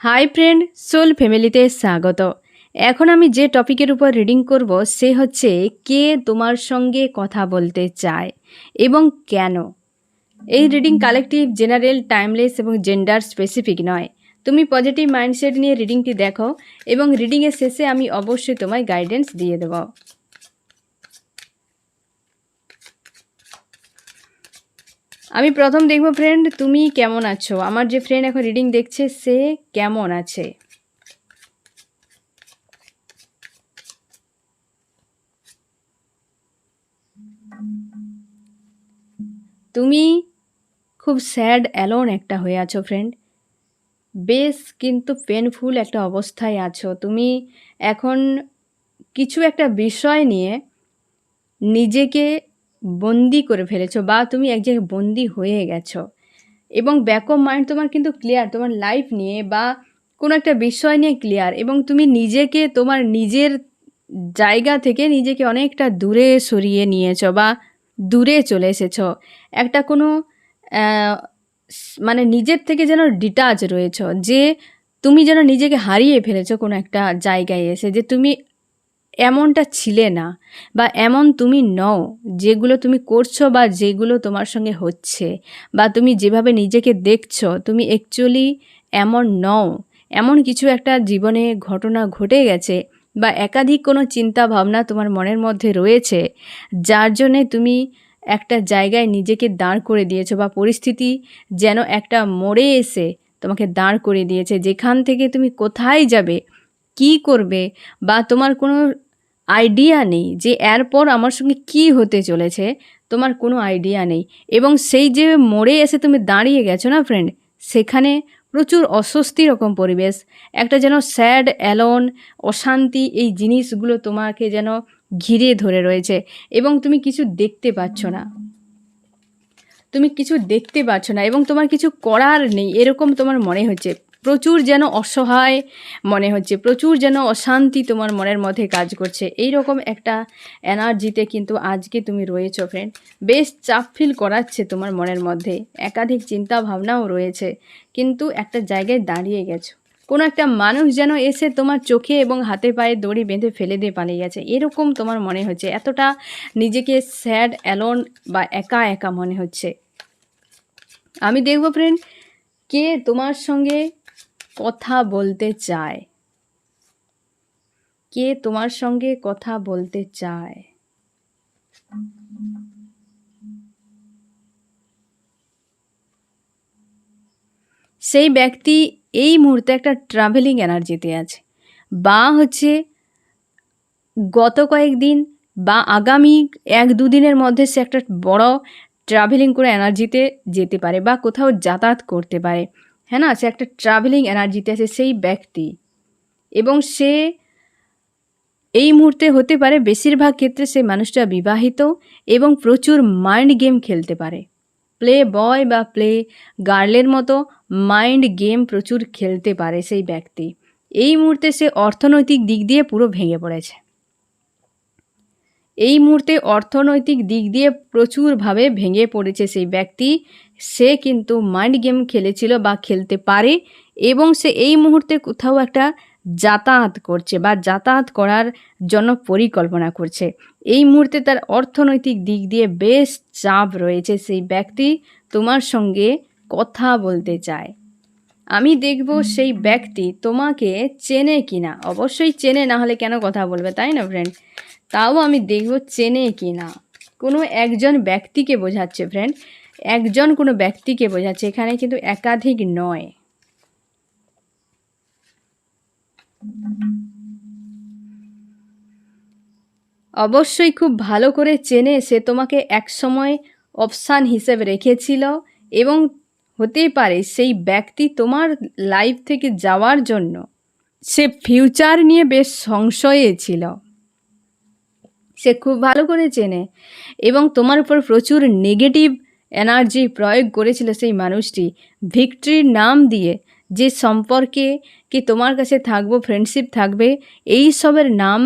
Hi friend soul ফ্যামিলিতে স্বাগত। এখন আমি যে টপিকের উপর রিডিং করব, সে হচ্ছে কে তোমার সঙ্গে কথা বলতে চায় এবং কেন? এই রিডিং কালেকটিভ জেনারেল টাইমলেস এবং জেন্ডার স্পেসিফিক নয়। তুমি পজিটিভ মাইন্ডসেট নিয়ে রিডিংটি দেখো এবং রিডিংয়ের শেষে আমি অবশ্যই তোমায় গাইডেন্স দিয়ে দেবো। আমি প্রথম দেখব ফ্রেন্ড তুমি কেমন আছো? আমার যে ফ্রেন্ড এখন রিডিং দেখছে, সে কেমন আছে? তুমি খুব স্যাড অ্যালোন একটা হয়ে আছো ফ্রেন্ড বেশ কিন্তু পেনফুল একটা অবস্থায় আছো। তুমি এখন কিছু একটা বিষয় নিয়ে নিজেকে বন্দি করে ফেলেছো বা তুমি এক জায়গায় বন্দি হয়ে গেছো। এবং ব্যাক অফ মাইন্ড তোমার কিন্তু ক্লিয়ার তোমার লাইফ নিয়ে বা কোনো একটা বিষয় নিয়ে ক্লিয়ার এবং তুমি নিজেকে, তোমার নিজের জায়গা থেকে নিজেকে অনেকটা দূরে সরিয়ে নিয়েছো বা দূরে চলে এসেছ। একটা কোনো মানে নিজের থেকে যেন ডিটাচ রয়েছ, যে তুমি যেন নিজেকে হারিয়ে ফেলেছো কোনো একটা জায়গায় এসে, যে তুমি এমনটা ছিলে না বা এমন তুমি নও যেগুলো তুমি করছ বা যেগুলো তোমার সঙ্গে হচ্ছে বা তুমি যেভাবে নিজেকে দেখছ, তুমি অ্যাকচুয়ালি এমন নও। এমন কিছু একটা জীবনে ঘটনা ঘটে গেছে বা একাধিক কোনো চিন্তা ভাবনা তোমার মনের মধ্যে রয়েছে যার জন্যে তুমি একটা জায়গায় নিজেকে দাঁড় করে দিয়েছ বা পরিস্থিতি যেন একটা মোড়ে এসে তোমাকে দাঁড় করে দিয়েছে। যেখান থেকে তুমি কোথায় যাবে, কি করবে বা তোমার কোনো আইডিয়া নেই যে এরপর আমার সঙ্গে কি হতে চলেছে, তোমার কোনো আইডিয়া নেই। এবং সেই যে মোড়ে এসে তুমি দাঁড়িয়ে গেছো না ফ্রেন্ড সেখানে প্রচুর অস্বস্তি রকম পরিবেশ। একটা যেন স্যাড অ্যালন অশান্তি এই জিনিসগুলো তোমাকে যেন ঘিরে ধরে রয়েছে এবং তুমি কিছু দেখতে পাচ্ছ না। তুমি কিছু দেখতে পাচ্ছ না এবং তোমার কিছু করার নেই, এরকম তোমার মনে হচ্ছে। প্রচুর যেন অসহায়, মনে হচ্ছে, প্রচুর যেন অশান্তি তোমার মনের মধ্যে কাজ করছে। এই রকম একটা এনার্জিতে কিন্তু আজকে তুমি রয়েছো ফ্রেন্ড বেশ চাপ ফিল করাচ্ছে তোমার মনের মধ্যে। একাধিক চিন্তা ভাবনাও রয়েছে। কিন্তু একটা জায়গায় দাঁড়িয়ে গেছো। কোনো একটা মানুষ যেন এসে তোমার চোখে এবং হাতে পায়ে দড়ি বেঁধে ফেলে দিয়ে পালিয়ে গেছে। এরকম তোমার মনে হচ্ছে। এতটা নিজেকে স্যাড অ্যালোন বা একা একা মনে হচ্ছে। আমি দেখব ফ্রেন্ড কে তোমার সঙ্গে কথা বলতে চায়। কে তোমার সঙ্গে কথা বলতে চায়? সেই ব্যক্তি এই মুহূর্তে একটা ট্রাভেলিং এনার্জিতে আছে। বা হচ্ছে গত কয়েকদিন বা আগামী এক দুদিনের মধ্যে সে একটা বড় ট্রাভেলিং করে এনার্জিতে যেতে পারে বা কোথাও যাতায়াত করতে পারে। হ্যাঁ না সে একটা ট্রাভেলিং এনার্জিতে আছে সেই ব্যক্তি। এবং সে এই মুহূর্তে হতে পারে বেশিরভাগ ক্ষেত্রে সে মানুষটা বিবাহিত এবং প্রচুর মাইন্ড গেম খেলতে পারে। প্লে বয় বা প্লে গার্লের মতো মাইন্ড গেম প্রচুর খেলতে পারে সেই ব্যক্তি। এই মুহূর্তে সে অর্থনৈতিক দিক দিয়ে পুরো ভেঙে পড়েছে। এই মুহূর্তে অর্থনৈতিক দিক দিয়ে প্রচুরভাবে ভেঙে পড়েছে সেই ব্যক্তি। সে কিন্তু মাইন্ড গেম খেলেছিল বা খেলতে পারে এবং সে এই মুহূর্তে কোথাও একটা যাতায়াত করছে বা যাতায়াত করার জন্য পরিকল্পনা করছে। এই মুহূর্তে তার অর্থনৈতিক দিক দিয়ে বেশ চাপ রয়েছে সেই ব্যক্তি। তোমার সঙ্গে কথা বলতে চায়। আমি দেখব সেই ব্যক্তি তোমাকে চেনে কিনা। অবশ্যই চেনে, না হলে কেন কথা বলবে, তাই না ফ্রেন্ড তাও আমি দেখব চেনে কি না। কোনো একজন ব্যক্তিকে বোঝাচ্ছে ফ্রেন্ড একজন কোনো ব্যক্তিকে বোঝাচ্ছে, এখানে কিন্তু একাধিক নয়। অবশ্যই খুব ভালো করে চেনে সে তোমাকে একসময় অপশান হিসেবে রেখেছিল এবং হতেই পারে সেই ব্যক্তি তোমার লাইফ থেকে যাওয়ার জন্য। সে ফিউচার নিয়ে বেশ সংশয়ে ছিল। সে খুব ভালো করে চেনে। এবং তোমার উপর প্রচুর নেগেটিভ এনার্জি প্রয়োগ করেছিল সেই মানুষটি। ভিক্টরির নাম দিয়ে যে সম্পর্কে কি তোমার কাছে থাকব ফ্রেন্ডশিপ থাকবে, এই সবের নাম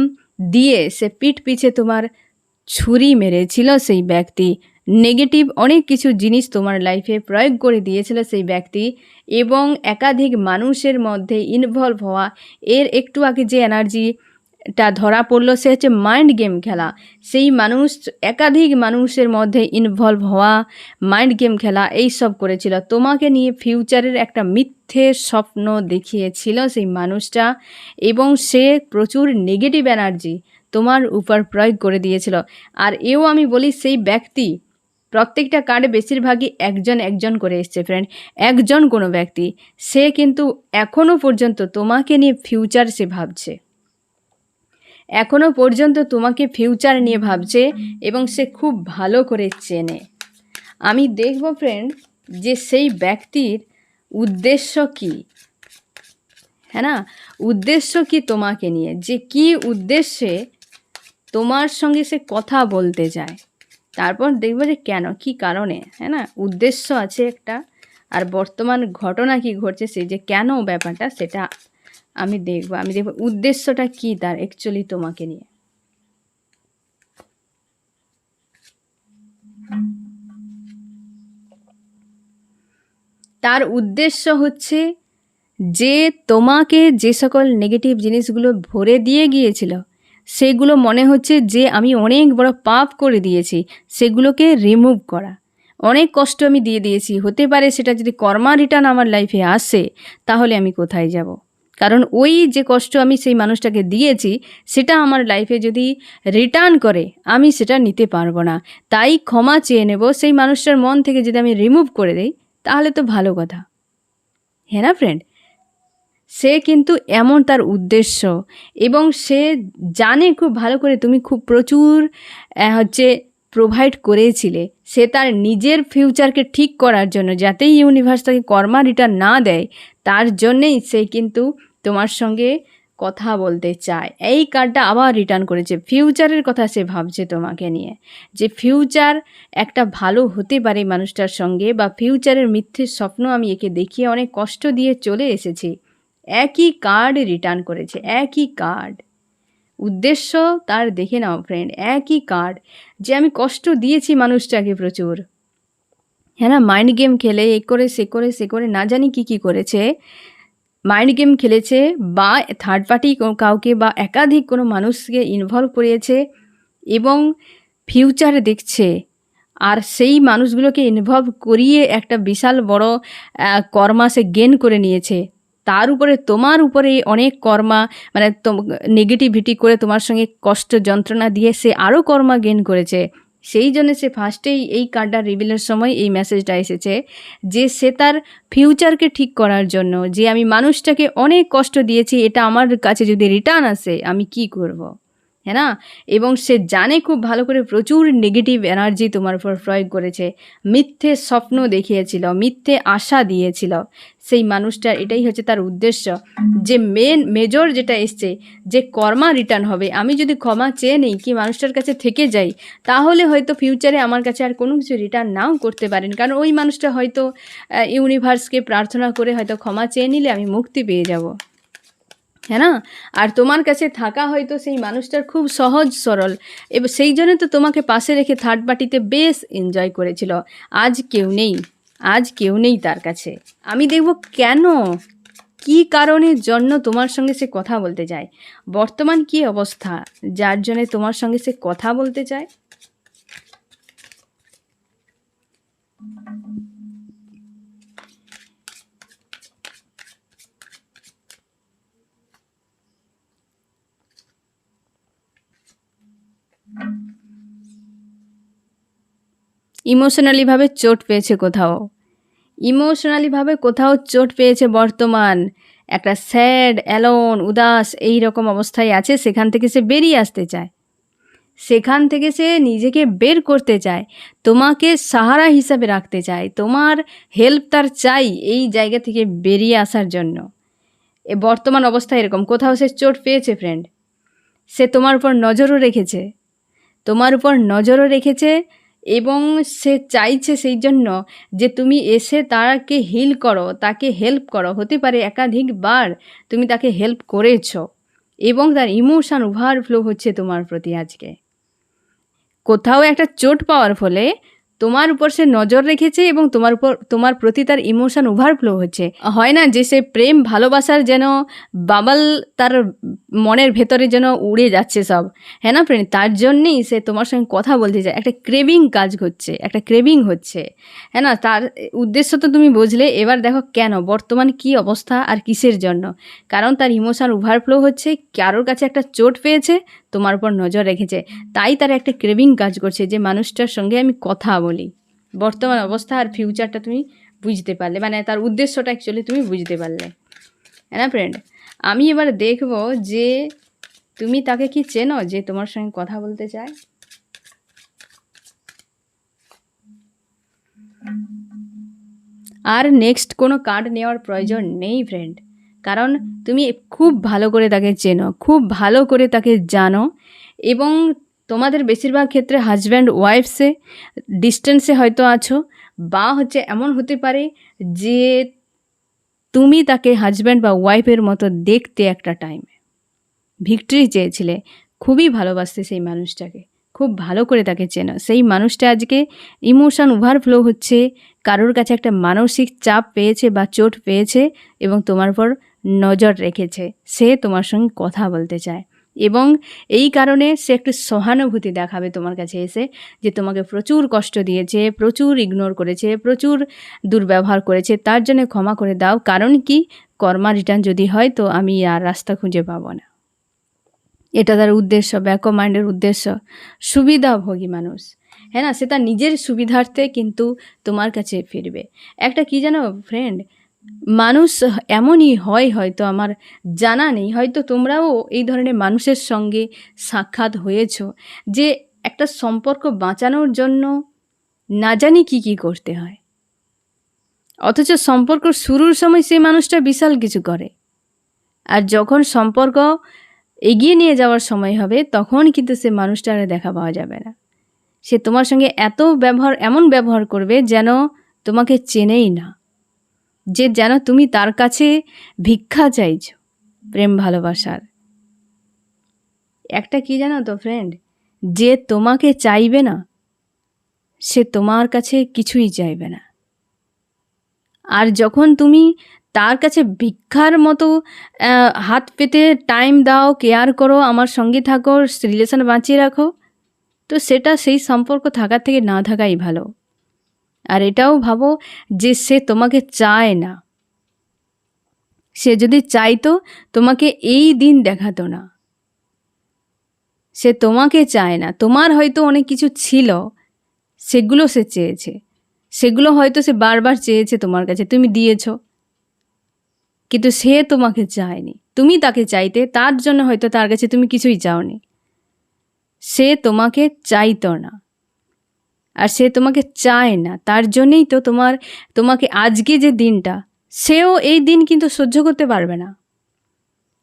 দিয়ে সে পিঠ পিছে তোমার ছুরি মেরেছিল সেই ব্যক্তি। নেগেটিভ অনেক কিছু জিনিস তোমার লাইফে প্রয়োগ করে দিয়েছিল সেই ব্যক্তি এবং একাধিক মানুষের মধ্যে ইনভলভ হওয়া, এর একটু আগে যে এনার্জিটা ধরা পড়ল সে হচ্ছে মাইন্ড গেম খেলা। সেই মানুষ, একাধিক মানুষের মধ্যে ইনভলভ হওয়া মাইন্ড গেম খেলা, এই সব করেছিল। তোমাকে নিয়ে ফিউচারের একটা মিথ্যে স্বপ্ন দেখিয়েছিল সেই মানুষটা এবং সে প্রচুর নেগেটিভ এনার্জি তোমার উপর প্রয়োগ করে দিয়েছিল। আর এও আমি বলি সেই ব্যক্তি, প্রত্যেকটা কার্ডে বেশিরভাগই একজন একজন করে এসছে ফ্রেন্ড একজন কোনো ব্যক্তি। সে কিন্তু এখনও পর্যন্ত তোমাকে নিয়ে ফিউচার সে ভাবছে। এখনও পর্যন্ত তোমাকে ফিউচার নিয়ে ভাবছে এবং সে খুব ভালো করে চেনে। আমি দেখব ফ্রেন্ড যে সেই ব্যক্তির উদ্দেশ্য কী? হ্যাঁ না? উদ্দেশ্য কি তোমাকে নিয়ে? যে কি উদ্দেশ্যে তোমার সঙ্গে সে কথা বলতে চায় তারপর দেখব যে কেন, কি কারণে? হ্যাঁ না? উদ্দেশ্য আছে একটা, আর বর্তমান ঘটনা কি ঘটছে সেই যে কেন ব্যাপারটা, সেটা আমি দেখব আমি দেখব উদ্দেশ্যটা কি তার অ্যাকচুয়ালি তোমাকে নিয়ে। তার উদ্দেশ্য হচ্ছে যে তোমাকে যে সকল নেগেটিভ জিনিসগুলো ভরে দিয়ে গিয়েছিল, সেগুলো মনে হচ্ছে যে আমি অনেক বড় পাপ করে দিয়েছি, সেগুলোকে রিমুভ করা। অনেক কষ্ট আমি দিয়ে দিয়েছি, হতে পারে সেটা যদি কর্মা রিটার্ন আমার লাইফে আসে, তাহলে আমি কোথায় যাব? কারণ ওই যে কষ্ট আমি সেই মানুষটাকে দিয়েছি, সেটা আমার লাইফে যদি রিটার্ন করে, আমি সেটা নিতে পারব না। তাই ক্ষমা চেয়ে নেব, সেই মানুষটার মন থেকে যদি আমি রিমুভ করে দিই, তাহলে তো ভালো কথা। হ্যাঁ না ফ্রেন্ড সে কিন্তু এমন তার উদ্দেশ্য, এবং সে জানে খুব ভালো করে তুমি খুব প্রচুর হচ্ছে প্রোভাইড করেছিলে। সে তার নিজের ফিউচারকে ঠিক করার জন্য যাতে ইউনিভার্স তাকে কর্মা রিটার্ন না দেয়, তার জন্যেই সে কিন্তু তোমার সঙ্গে কথা বলতে চায়। এই কার্ডটা আবার রিটার্ন করেছে। ফিউচারের কথা সে ভাবছে তোমাকে নিয়ে। যে ফিউচার একটা ভালো হতে পারে মানুষটার সঙ্গে বা ফিউচারের মিথ্যে স্বপ্ন আমি একে দেখিয়ে অনেক কষ্ট দিয়ে চলে এসেছি। একই কার্ড রিটার্ন করেছে। একই কার্ড উদ্দেশ্য তার দেখে নাও ফ্রেন্ড একই কার্ড যে আমি কষ্ট দিয়েছি মানুষটাকে প্রচুর। হ্যাঁ না? মাইন্ড গেম খেলে, এ করে, সে করে সে করে, না জানি কি কি করেছে। মাইন্ড গেম খেলেছে বা থার্ড পার্টি কাউকে বা একাধিক কোনো মানুষকে ইনভলভ করিয়েছে এবং ফিউচার দেখছে। আর সেই মানুষগুলোকে ইনভলভ করিয়ে একটা বিশাল বড় কর্মা সে গেন করে নিয়েছে। তার উপরে, তোমার উপরে অনেক কর্মা মানে নেগেটিভিটি করে তোমার সঙ্গে কষ্ট যন্ত্রণা দিয়ে সে আরও কর্মা গেন করেছে। সেই জন্য সে ফার্স্টেই এই কার্ডটা রিভিলের সময় এই মেসেজটা এসেছে যে সে তার ফিউচারকে ঠিক করার জন্য, যে আমি মানুষটাকে অনেক কষ্ট দিয়েছি, এটা আমার কাছে যদি রিটার্ন আসে, আমি কি করব। হ্যাঁ না এবং সে জানে খুব ভালো করে প্রচুর নেগেটিভ এনার্জি তোমার উপর প্রয়োগ করেছে। মিথ্যে স্বপ্ন দেখিয়েছিল, মিথ্যে আশা দিয়েছিল। সেই মানুষটার এটাই হচ্ছে তার উদ্দেশ্য। যে মেন মেজর যেটা এসছে, যে কর্মা রিটার্ন হবে, আমি যদি ক্ষমা চেয়ে নেই, কি মানুষটার কাছে থেকে যাই, তাহলে হয়তো ফিউচারে আমার কাছে আর কোনো কিছু রিটার্ন নাও করতে পারেন। কারণ ওই মানুষটা হয়তো ইউনিভার্সকে প্রার্থনা করে হয়তো ক্ষমা চেয়ে নিলে আমি মুক্তি পেয়ে যাব। হ্যাঁ না? আর তোমার কাছে থাকা হয়তো সেই মানুষটার খুব সহজ সরল। এবার সেই জন্য তো তোমাকে পাশে রেখে থার্ড পার্টিতে বেশ এনজয় করেছিল। আজ কেউ নেই। আজ কেউ নেই তার কাছে। আমি দেখব কেন? কি কারণের জন্য তোমার সঙ্গে সে কথা বলতে চায় বর্তমান কি অবস্থা? যার জন্য তোমার সঙ্গে সে কথা বলতে চায় ইমোশনালিভাবে চোট পেয়েছে কোথাও। ইমোশনালিভাবে কোথাও চোট পেয়েছে বর্তমান। একটা স্যাড, অ্যালোন, উদাস এই রকম অবস্থায় আছে, সেখান থেকে সে বেরিয়ে আসতে চায়। সেখান থেকে সে নিজেকে বের করতে চায়, তোমাকে সাহারা হিসাবে রাখতে চায়, তোমার হেল্প তার চাই এই জায়গা থেকে বেরিয়ে আসার জন্য। এ বর্তমান অবস্থা এরকম, কোথাও সে চোট পেয়েছে ফ্রেন্ড সে তোমার উপর নজরও রেখেছে। তোমার উপর নজরও রেখেছে এবং সে চাইছে সেই জন্য যে তুমি এসে তাকে হিল করো, তাকে হেল্প করো। হতে পারে একাধিকবার তুমি তাকে হেল্প করেছ এবং তার ইমোশন ওভারফ্লো হচ্ছে তোমার প্রতি আজকে। কোথাও একটা চোট পাওয়ার ফলে তোমার উপর সে নজর রেখেছে এবং তোমার উপর, তোমার প্রতি তার ইমোশন ওভারফ্লো হচ্ছে। হয় না যে সে প্রেম, ভালোবাসার যেন বাবাল তার মনের ভেতরে যেন উড়ে যাচ্ছে সব। হ্যাঁ না ফ্রেন্ড তার জন্যেই সে তোমার সঙ্গে কথা বলতে চায়। একটা ক্রেভিং কাজ করছে, একটা ক্রেভিং হচ্ছে। হ্যাঁ না? তার উদ্দেশ্য তো তুমি বুঝলে। এবার দেখো কেন? বর্তমান কি অবস্থা আর কিসের জন্য? কারণ তার ইমোশন ওভারফ্লো হচ্ছে, কারোর কাছে একটা চোট পেয়েছে, তোমার উপর নজর রেখেছে। তাই তার একটা ক্রেভিং কাজ করছে যে মানুষটার সঙ্গে আমি কথা বলি। বর্তমান অবস্থা আর ফিউচারটা তুমি বুঝতে পারলে। মানে তার উদ্দেশ্যটা অ্যাকচুয়ালি তুমি বুঝতে পারলে। হ্যাঁ না ফ্রেন্ড আমি এবার দেখব যে তুমি তাকে কি চেনো যে তোমার সঙ্গে কথা বলতে চায়। আর নেক্সট কোনো কার্ড নেওয়ার প্রয়োজন নেই ফ্রেন্ড কারণ তুমি খুব ভালো করে তাকে চেনো, খুব ভালো করে তাকে জানো এবং তোমাদের বেশিরভাগ ক্ষেত্রে হাজব্যান্ড ওয়াইফসে ডিস্টেন্সে হয়তো আছো বা হচ্ছে এমন হতে পারে যে তুমি তাকে হাজব্যান্ড বা ওয়াইফের মতো দেখতে একটা টাইমে ভিক্টরি চেয়েছিলে, খুবই ভালোবাসতে সেই মানুষটাকে, খুব ভালো করে তাকে চেনো। সেই মানুষটা আজকে ইমোশন ওভারফ্লো হচ্ছে, কারোর কাছে একটা মানসিক চাপ পেয়েছে বা চোট পেয়েছে এবং তোমার পর নজর রেখেছে, সে তোমার সঙ্গে কথা বলতে চায়। এবং এই কারণে সে একটু সহানুভূতি দেখাবে তোমার কাছে এসে যে তোমাকে প্রচুর কষ্ট দিয়েছে, প্রচুর ইগনোর করেছে, প্রচুর দুর্ব্যবহার করেছে। তার জন্য ক্ষমা করে দাও। কারণ কি? কর্মা রিটার্ন যদি হয় তো আমি আর রাস্তা খুঁজে পাবো না। এটা তার উদ্দেশ্য ব্যাক মাইন্ডের উদ্দেশ্য। সুবিধাভোগী মানুষ। হ্যাঁ না? সে তার নিজের সুবিধার্থে কিন্তু তোমার কাছে ফিরবে। একটা কি জানো ফ্রেন্ড মানুষ এমনই হয় হয়তো, আমার জানা নেই। হয়তো তোমরাও এই ধরনের মানুষের সঙ্গে সাক্ষাৎ হয়েছ যে একটা সম্পর্ক বাঁচানোর জন্য না জানি কী কী করতে হয়। অথচ সম্পর্ক শুরুর সময় সেই মানুষটা বিশাল কিছু করে। আর যখন সম্পর্ক এগিয়ে নিয়ে যাওয়ার সময় হবে, তখন কিন্তু সে মানুষটার আর দেখা পাওয়া যাবে না। সে তোমার সঙ্গে এত ব্যবহার, এমন ব্যবহার করবে যেন তোমাকে চেনেই না। যে যেন তুমি তার কাছে ভিক্ষা চাইছ, প্রেম ভালোবাসার। একটা কি জানো তো ফ্রেন্ড যে তোমাকে চাইবে না, সে তোমার কাছে কিছুই চাইবে না। আর যখন তুমি তার কাছে ভিক্ষার মতো হাত পেতে টাইম দাও কেয়ার করো, আমার সঙ্গে থাকো রিলেশন বাঁচিয়ে রাখো, তো সেটা সেই সম্পর্ক থাকার থেকে না থাকাই ভালো। আর এটাও ভাবো যে সে তোমাকে চায় না। সে যদি চাইতো, তোমাকে এই দিন দেখাতো না। সে তোমাকে চায় না। তোমার হয়তো অনেক কিছু ছিল, সেগুলো সে চেয়েছে। সেগুলো হয়তো সে বারবার চেয়েছে তোমার কাছে, তুমি দিয়েছ। কিন্তু সে তোমাকে চায়নি। তুমি তাকে চাইতে, তার জন্য হয়তো তার কাছে তুমি কিছুই চাওনি। সে তোমাকে চাইতো না। আর সে তোমাকে চায় না। তার জন্যেই তো তোমার, তোমাকে আজকে যে দিনটা, সেও এই দিন কিন্তু সহ্য করতে পারবে না।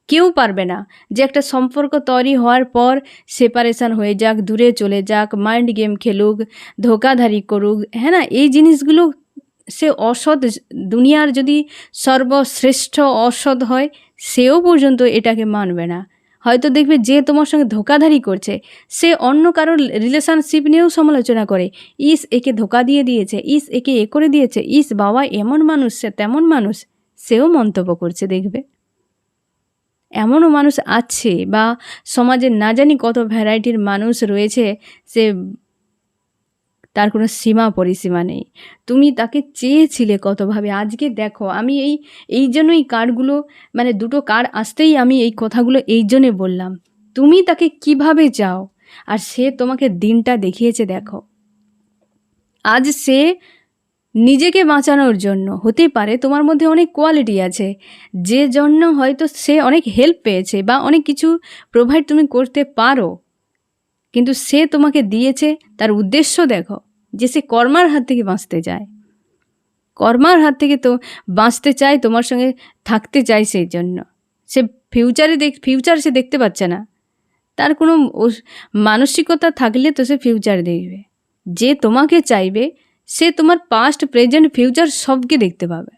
কেউ পারবে না যে একটা সম্পর্ক তৈরি হওয়ার পর সেপারেশান হয়ে যাক, দূরে চলে যাক মাইন্ড গেম খেলুক ধোকাধারি করুক হ্যাঁ না? এই জিনিসগুলো সে অসৎ, দুনিয়ার যদি সর্বশ্রেষ্ঠ অসৎ হয়, সেও পর্যন্ত এটাকে মানবে না। হয়তো দেখবে যে তোমার সঙ্গে ধোকাধারি করছে। সে অন্য কারোর রিলেশনশিপ নিয়েও সমালোচনা করে। ইস, একে ধোকা দিয়ে দিয়েছে। ইস, একে এ করে দিয়েছে। ইস, বাবা, এমন মানুষ, সে তেমন মানুষ। সেও মন্তব্য করছে, দেখবে। এমনও মানুষ আছে বা সমাজে না জানি কত ভ্যারাইটির মানুষ রয়েছে, সে তার কোনো সীমা পরিসীমা নেই। তুমি তাকে চেয়েছিলে কতভাবে? আজকে দেখো, আমি এই এই জন্যই কার্ডগুলো মানে দুটো কার্ড আসতেই আমি এই কথাগুলো এই জন্যে বললাম। তুমি তাকে কীভাবে চাও? আর সে তোমাকে দিনটা দেখিয়েছে, দেখো। আজ সে নিজেকে বাঁচানোর জন্য, হতে পারে তোমার মধ্যে অনেক কোয়ালিটি আছে, যে জন্য হয়তো সে অনেক হেল্প পেয়েছে বা অনেক কিছু প্রোভাইড তুমি করতে পারো। কিন্তু সে তোমাকে দিয়েছে তার উদ্দেশ্য দেখো যে সে কর্মার হাত থেকে বাঁচতে চায়। কর্মার হাত থেকে তো বাঁচতে চায়, তোমার সঙ্গে থাকতে চায় সেই জন্য। সে ফিউচারে দেখ ফিউচার সে দেখতে পাচ্ছে না। তার কোনো মানসিকতা থাকলে তো সে ফিউচার দেখবে। যে তোমাকে চাইবে, সে তোমার পাস্ট প্রেজেন্ট ফিউচার সবকে দেখতে পাবে।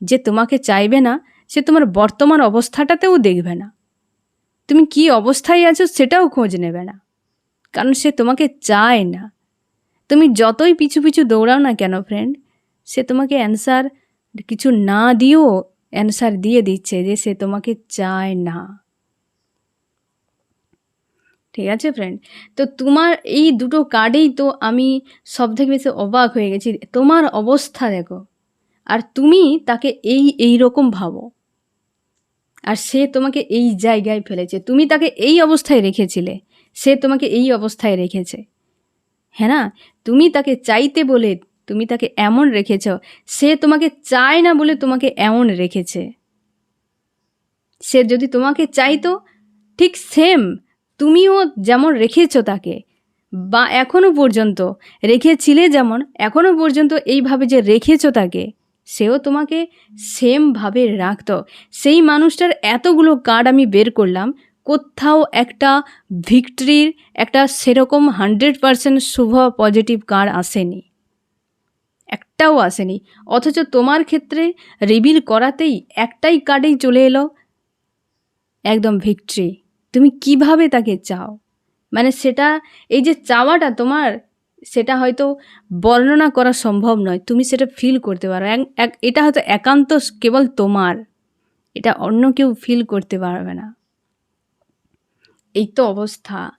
যে তোমাকে চাইবে না, সে তোমার বর্তমান অবস্থাটাতেও দেখবে না। তুমি কি অবস্থায় আছো সেটাও খোঁজ নেবে না। কারণ সে তোমাকে চায় না। তুমি যতই পিছু পিছু দৌড়াও না কেন ফ্রেন্ড সে তোমাকে অ্যান্সার কিছু না দিয়েও অ্যান্সার দিয়ে দিচ্ছে যে সে তোমাকে চায় না। ঠিক আছে ফ্রেন্ড তো তোমার এই দুটো কার্ডেই তো আমি সব থেকে বেশি অবাক হয়ে গেছি। তোমার অবস্থা দেখো। আর তুমি তাকে এই এই রকম ভাবো। আর সে তোমাকে এই জায়গায় ফেলেছে। তুমি তাকে এই অবস্থায় রেখেছিলে। সে তোমাকে এই অবস্থায় রেখেছে। হ্যাঁ না? তুমি তাকে চাইতে বলে তুমি তাকে এমন রেখেছ, সে তোমাকে চায় না বলে তোমাকে এমন রেখেছে। সে যদি তোমাকে চাইতো, ঠিক সেম তুমিও যেমন রেখেছ তাকে, বা এখনও পর্যন্ত রেখেছিলে যেমন এখনও পর্যন্ত এইভাবে যে রেখেছ তাকে, সেও তোমাকে সেমভাবে রাখতো। সেই মানুষটার এতগুলো কার্ড আমি বের করলাম কোথাও একটা ভিক্টরির একটা সেরকম হান্ড্রেড পারসেন্ট শুভ পজিটিভ কার্ড আসেনি। একটাও আসেনি। অথচ তোমার ক্ষেত্রে রিভিল করাতেই একটাই কার্ডেই চলে এলো। একদম ভিক্টরি। তুমি কীভাবে তাকে চাও? মানে সেটা, এই যে চাওয়াটা তোমার, সেটা হয়তো বর্ণনা করা সম্ভব নয়। তুমি সেটা ফিল করতে পারো। এটা হয়তো একান্ত কেবল তোমার। এটা অন্য কেউ ফিল করতে পারবে না। এই তো অবস্থা।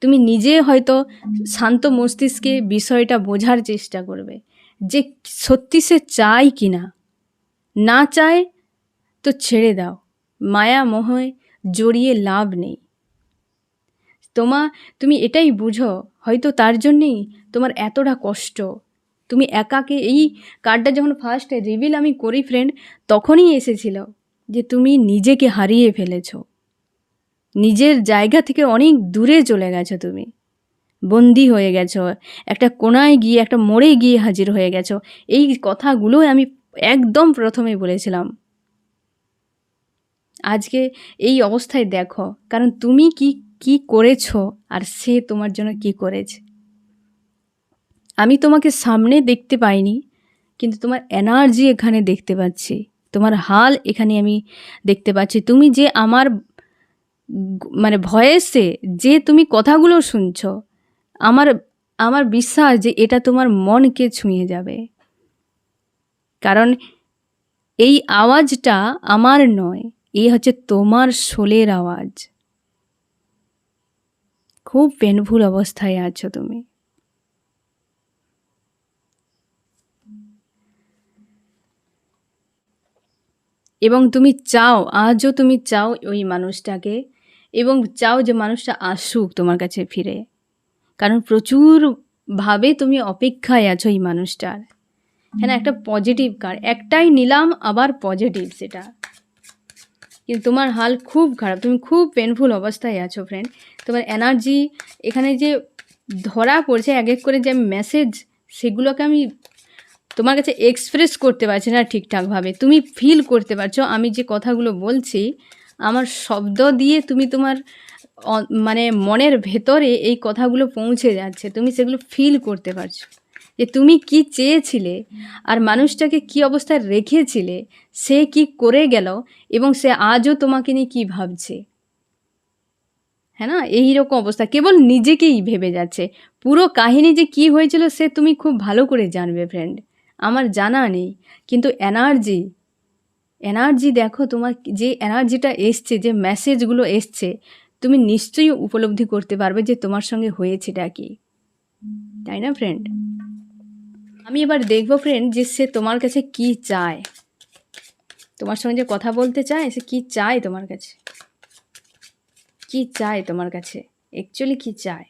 তুমি নিজে হয়তো শান্ত মস্তিষ্কে বিষয়টা বোঝার চেষ্টা করবে যে সত্যি সে চায় কি না না চায় তো ছেড়ে দাও। মায়া মোহে জড়িয়ে লাভ নেই। তোমা, তুমি এটাই বুঝো, হয়তো তার জন্যেই তোমার এতটা কষ্ট। তুমি একাকে, এই কার্ডটা যখন ফার্স্ট রিভিল আমি করি ফ্রেন্ড তখনই এসেছিল যে তুমি নিজেকে হারিয়ে ফেলেছো। নিজের জায়গা থেকে অনেক দূরে চলে গেছো তুমি। বন্দি হয়ে গেছো, একটা কোনায় গিয়ে, একটা মোড়ে গিয়ে হাজির হয়ে গেছো। এই কথাগুলোই আমি একদম প্রথমে বলেছিলাম। আজকে এই অবস্থায় দেখো, কারণ তুমি কি কি করেছ আর সে তোমার জন্য কি করেছে। আমি তোমাকে সামনে দেখতে পাইনি, কিন্তু তোমার এনার্জি এখানে দেখতে পাচ্ছি। তোমার হাল এখানে আমি দেখতে পাচ্ছি। তুমি যে আমার মানে ভয়েসে যে তুমি কথাগুলো শুনছো, আমার আমার বিশ্বাস যে এটা তোমার মনকে ছুঁয়ে যাবে। কারণ এই আওয়াজটা আমার নয়, এই হচ্ছে তোমার শোলের আওয়াজ। খুব পেনফুল অবস্থায় আছো তুমি। এবং তুমি চাও, আজও তুমি চাও ওই মানুষটাকে এবং চাও যে মানুষটা আসুক তোমার কাছে ফিরে। কারণ প্রচুরভাবে তুমি অপেক্ষায় আছো এই মানুষটার। হ্যাঁ একটা পজিটিভ কার। একটাই নিলাম, আবার পজিটিভ সেটা। কিন্তু তোমার হাল খুব খারাপ। তুমি খুব পেনফুল অবস্থায় আছো ফ্রেন্ড তোমার এনার্জি এখানে যে ধরা পড়ছে, এক এক করে যে মেসেজ সেগুলোকে আমি তোমার কাছে এক্সপ্রেস করতে পারছি না ঠিকঠাকভাবে। তুমি ফিল করতে পারছ, আমি যে কথাগুলো বলছি আমার শব্দ দিয়ে তুমি তোমার মানে মনের ভেতরে এই কথাগুলো পৌঁছে যাচ্ছে, তুমি সেগুলো ফিল করতে পারছ। যে তুমি কি চেয়েছিলে আর মানুষটাকে কি অবস্থায় রেখেছিলে, সে কি করে গেল এবং সে আজও তোমাকে নিয়ে কী ভাবছে? হ্যাঁ না? এই রকম অবস্থা। কেবল নিজেকেই ভেবে যাচ্ছে। পুরো কাহিনী যে কি হয়েছিল সে তুমি খুব ভালো করে জানবে ফ্রেন্ড আমার জানা নেই। কিন্তু এনার্জি এনার্জি দেখো, তোমার যে এনার্জিটা এসছে, যে মেসেজগুলো এসছে, তুমি নিশ্চয়ই উপলব্ধি করতে পারবে যে তোমার সঙ্গে হয়েছেটা কি। তাই না ফ্রেন্ড আমি এবার দেখব ফ্রেন্ড যে সে তোমার কাছে কি চায়। তোমার সঙ্গে যে কথা বলতে চায়, সে কি চায় তোমার কাছে? কি চায় তোমার কাছে? অ্যাকচুয়ালি কি চায়?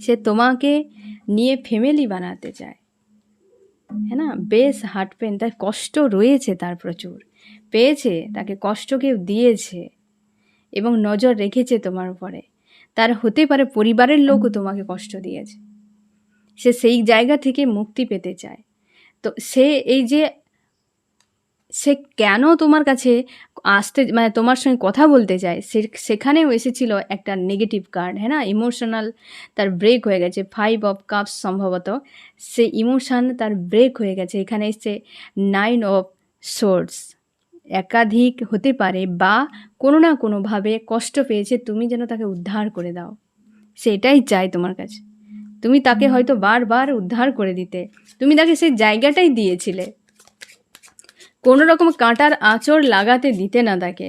সে তোমাকে নিয়ে ফ্যামিলি বানাতে চায়। হ্যাঁ না? বেশ হার্ট পেন তার কষ্ট রয়েছে তার প্রচুর। পেয়েছে, তাকে কষ্ট কেউ দিয়েছে এবং নজর রেখেছে তোমার উপরে। তার হতে পারে পরিবারের লোকও তোমাকে কষ্ট দিয়েছে। সে সেই জায়গা থেকে মুক্তি পেতে চায়। তো সে এই যে সে কেন তোমার কাছে আসতে মানে তোমার সঙ্গে কথা বলতে চায় সে, সেখানেও এসেছিল একটা নেগেটিভ কার্ড হ্যাঁ না? ইমোশনাল তার ব্রেক হয়ে গেছে। ফাইভ অফ কাপস সম্ভবত। সে ইমোশান তার ব্রেক হয়ে গেছে। এখানে এসছে নাইন অফ সোর্স একাধিক হতে পারে বা কোনো না কোনোভাবে কষ্ট পেয়েছে, তুমি যেন তাকে উদ্ধার করে দাও। সেটাই চাই তোমার কাছে। তুমি তাকে হয়তো বারবার উদ্ধার করে দিতে। তুমি তাকে সেই জায়গাটাই দিয়েছিলে। কোনো রকম কাঁটার আঁচড় লাগাতে দিতে না তাকে।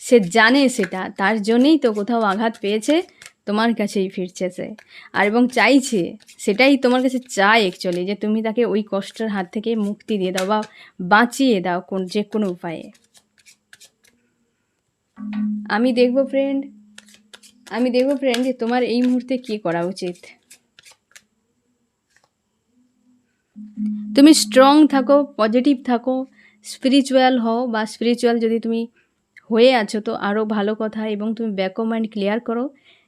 সে জানে সেটা, তার জন্যেই তো কোথাও আঘাত পেয়েছে, তোমার কাছেই ফিরছে সে আর এবং চাইছে, সেটাই তোমার কাছে চাই অ্যাকচুয়ালি যে তুমি তাকে ওই কষ্টের হাত থেকে মুক্তি দিয়ে দাও বা বাঁচিয়ে দাও কোন, যে কোনো উপায়ে। আমি দেখব ফ্রেন্ড আমি দেখব ফ্রেন্ড যে তোমার এই মুহূর্তে কী করা উচিত। তুমি স্ট্রং থাকো পজিটিভ থাকো স্পিরিচুয়াল হও বা স্পিরিচুয়াল যদি তুমি হয়ে আছো, তো আরও ভালো কথা এবং তুমি ব্যাক মাইন্ড ক্লিয়ার করো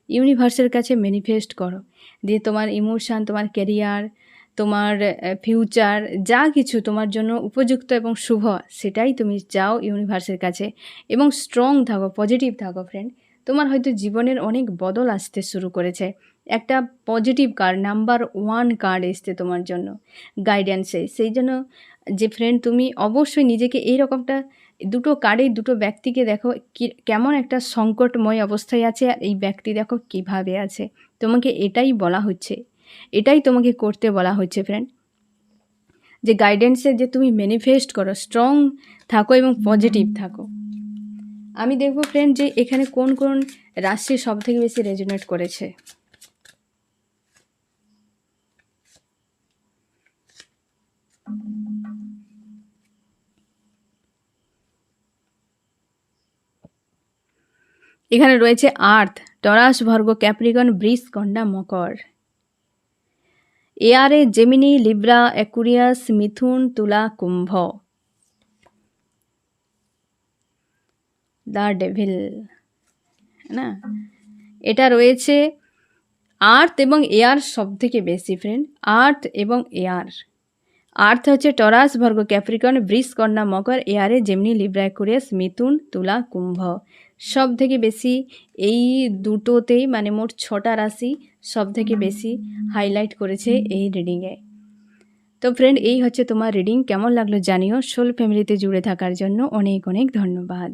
ইউনিভার্সের কাছে ম্যানিফেস্ট করো। দিয়ে তোমার ইমোশান তোমার ক্যারিয়ার তোমার ফিউচার যা কিছু তোমার জন্য উপযুক্ত এবং শুভ, সেটাই তুমি চাও ইউনিভার্সের কাছে। এবং স্ট্রং থাকো পজিটিভ থাকো ফ্রেন্ড তোমার হয়তো জীবনের অনেক বদল আসতে শুরু করেছে। একটা positive card number one card এসছে তোমার জন্য গাইডেন্সে সেই জন্য যে ফ্রেন্ড তুমি অবশ্যই নিজেকে এই রকমটা দুটো কার্ডে দুটো ব্যক্তিকে দেখো কি, কেমন একটা সংকটময় অবস্থায় আছে আর এই ব্যক্তি দেখো কীভাবে আছে। তোমাকে এটাই বলা হচ্ছে, এটাই তোমাকে করতে বলা হচ্ছে ফ্রেন্ড যে গাইডেন্সে যে তুমি ম্যানিফেস্ট করো স্ট্রং থাকো এবং পজিটিভ থাকো। আমি দেখব ফ্রেন্ড যে এখানে কোন কোন রাশি সব থেকে বেশি রেজোনেট করেছে। এখানে রয়েছে আর্থ, টরাস ভর্গ, ক্যাপ্রিকন, ব্রিস কন্যা মকর। এয়ারে জেমিনি, লিব্রা, অ্যাকুরিয়াস, মিথুন, তুলা, কুম্ভ। দ্য ডেভিল না? এটা রয়েছে আর্থ এবং এয়ার সব থেকে বেশি ফ্রেন্ড আর্থ এবং এয়ার আর্থ হচ্ছে টরাস ভর্গ, ক্যাপ্রিকন, ব্রিস কন্যা মকর এয়ারে যেমনি লিব্রা, অ্যাকুরিয়াস, মিথুন, তুলা, কুম্ভ। সব থেকে বেশি এই দুটোতেই মানে মোট ছটা রাশি সব থেকে বেশি হাইলাইট করেছে এই রিডিংয়ে তো ফ্রেন্ড এই হচ্ছে তোমার রিডিং কেমন লাগল জানিও। সোল ফ্যামিলিতে জুড়ে থাকার জন্য অনেক অনেক ধন্যবাদ।